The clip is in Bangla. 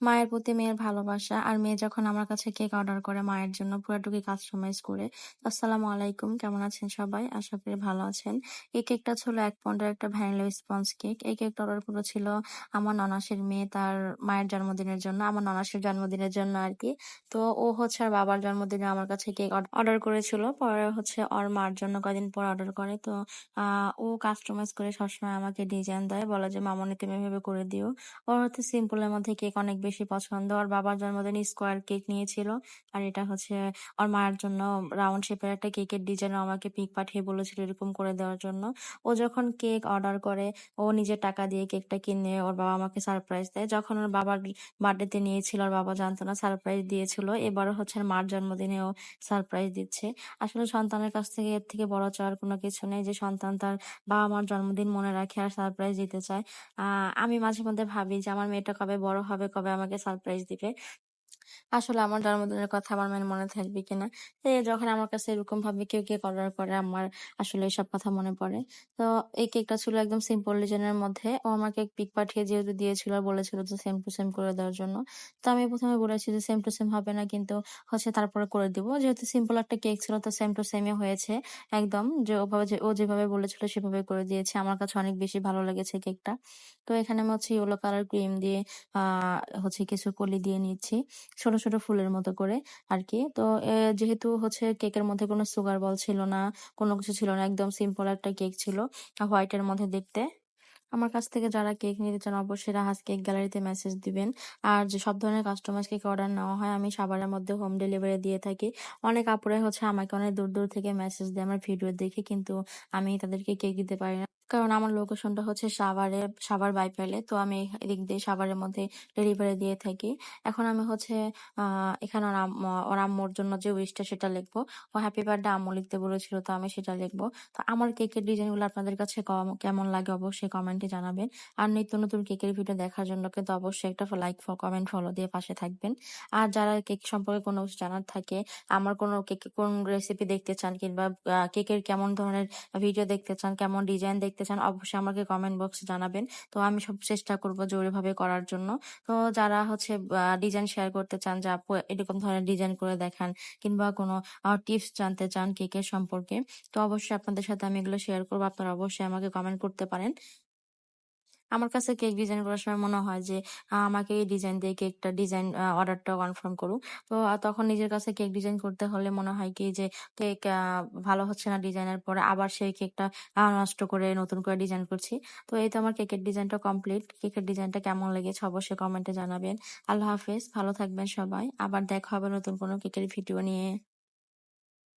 মায়ের প্রতি মেয়ের ভালোবাসা আর মেয়ে যখন আমার কাছে কেক অর্ডার করে মায়ের জন্য পুরোটুকুই কাস্টমাইজ করে, আসসালামু আলাইকুম, কেমন আছেন সবাই? আশা করি ভালো আছেন। এই কেকটা ছিল এক পন্ডের একটা ভ্যানিলা স্পঞ্জ কেক। এই কেকটা অর্ডার করেছিল আমার ননাসের মেয়ে তার মায়ের জন্মদিনের জন্য, আমার ননাসের জন্মদিনের জন্য আর কি। তো ও হচ্ছে আর বাবার জন্মদিনে আমার কাছে কেক অর্ডার করেছিল। পরে হচ্ছে ওর মার জন্য কদিন পর অর্ডার করে। তো ও কাস্টমাইজ করে সবসময় আমাকে ডিজাইন দেয়, বলে যে, মামনি, তুমি এভাবে করে দিও। ওর হচ্ছে সিম্পলের মধ্যে কেক অনেক বেশি পছন্দ। ওর বাবার জন্মদিন স্কোয়ার কেক নিয়েছিল। আর এটা হচ্ছে ওর মায়ের জন্য রাউন্ড শেপের একটা কেকের ডিজাইন আমাকে পিক পাঠিয়ে বলেছিল এরকম করে দেওয়ার জন্য। ও যখন কেক অর্ডার করে, ও নিজের টাকা দিয়ে কেকটা কিনে ওর বাবা আমাকে সারপ্রাইজ দেয়। যখন ওর বাবার বার্থডেতে নিয়েছিল, ওর বাবা জানতো না সারপ্রাইজ দিয়েছিল। এবারও হচ্ছে মার জন্মদিনেও সারপ্রাইজ দিচ্ছে। আসলে সন্তানের কাছ থেকে এর থেকে বড় চাওয়ার কোনো কিছু নেই যে সন্তান তার বাবা মার জন্মদিন মনে রাখে আর সারপ্রাইজ দিতে চায়। আমি মাঝে মধ্যে ভাবি যে আমার মেয়েটা কবে বড় হবে, কবে আমাকে সারপ্রাইজ দিবে আসলে আমার জন্মদিনের কথা আমার মেয়ের মনে থাকবে কিনা? যখন আমার কাছে এরকম ভাবে কেউ কেক অর্ডার করে, আমার আসলে এসব কথা মনে পড়ে। তো এই কেকটা ছিল একদম সিম্পল ডিজাইনের মধ্যে। ও আমাকে পিক পাঠিয়ে যেহেতু দিয়েছিল, বলেছিল যে সেম টু সেম করে দেওয়ার জন্য। তো আমি প্রথমে বলেছি যে সেম টু সেম হবে না, কিন্তু হচ্ছে তারপরে করে দিব। যেহেতু সিম্পল একটা কেক ছিল, তো সেম টু সেমই হয়েছে একদম। যে ওভাবে ও যেভাবে বলেছিল, সেভাবে করে দিয়েছে। আমার কাছে অনেক বেশি ভালো লেগেছে কেকটা। তো এখানে আমি হচ্ছে ইয়েলো কালার ক্রিম দিয়ে, আহ, হচ্ছে কিছু কলি দিয়ে নিচ্ছি। ছোট ছোট ফুলের মতো করে আর কি তো যেহেতু হচ্ছে কেকের মধ্যে কোনো সুগার বল ছিল না, কোনো কিছু ছিল না, একদম সিম্পল একটা কেক ছিল হোয়াইটের মধ্যে দেখতে। আমার কাছ থেকে যারা কেক নিতে চান অবশ্যই রাহাস কেক গ্যালারিতে মেসেজ দিবেন। আর যে সব ধরনের কাস্টমাইজ কেক অর্ডার নেওয়া হয়, আমি সাবারের মধ্যে হোম ডেলিভারি দিয়ে থাকি। অনেক আপুরে হচ্ছে আমাকে অনেক দূর দূর থেকে মেসেজ দেয়, আমার ভিডিও দেখে, কিন্তু আমি তাদেরকে কেক দিতে পারি না। কারণ আমার লোকেশনটা হচ্ছে সাভারে, সাভার বাইপাইলে। তো আমি এদিক দিয়ে সাভারের মধ্যে ডেলিভারি দিয়ে থাকি। এখন আমি হচ্ছে এখানে ওর আম্মুর জন্য যে উইশটা সেটা লিখব। ও হ্যাপি বার্থডে আম্মু লিখতে বলেছিল, তো আমি সেটা লিখব। তো আমার কেকের ডিজাইনগুলো আপনাদের কাছে কেমন লাগে অবশ্যই কমেন্টে জানাবেন। আর নিত্য নতুন কেকের ভিডিও দেখার জন্য কিন্তু অবশ্যই একটা লাইক কমেন্ট ফলো দিয়ে পাশে থাকবেন। আর যারা কেক সম্পর্কে কোনো জানার থাকে, আমার কোনো কেক কোন রেসিপি দেখতে চান কিংবা কেকের কেমন ধরনের ভিডিও দেখতে চান, কেমন ডিজাইন দেখতে দেখতে চান, অবশ্যই আমাকে কমেন্ট বক্সে জানাবেন। তো আমি সব চেষ্টা করব জরুরিভাবে করার জন্য। তো যারা হচ্ছে ডিজাইন শেয়ার করতে চান, যে আপু এরকম ধরনের ডিজাইন করে দেখান, কিংবা কোনো টিপস জানতে চান কেকের সম্পর্কে, তো অবশ্যই আপনাদের সাথে আমি এগুলো শেয়ার করব। আপনারা অবশ্যই আমাকে কমেন্ট করতে পারেন। আমার কাছে কেক ডিজাইন করার সময় মনে হয় যে আমাকে এই ডিজাইন দিয়ে কেকটা ডিজাইন অর্ডারটা কনফার্ম করুক। তো তখন নিজের কাছে কেক ডিজাইন করতে হলে মনে হয় কি যে, কেক ভালো হচ্ছে না ডিজাইনের পরে আবার সেই কেকটা নষ্ট করে নতুন করে ডিজাইন করছি। তো, এই তো আমার কেকের ডিজাইনটা কমপ্লিট কেকের ডিজাইনটা কেমন লেগেছে অবশ্যই কমেন্টে জানাবেন। আল্লাহ হাফেজ। ভালো থাকবেন সবাই। আবার দেখা হবে নতুন কোনো কেকের ভিডিও নিয়ে।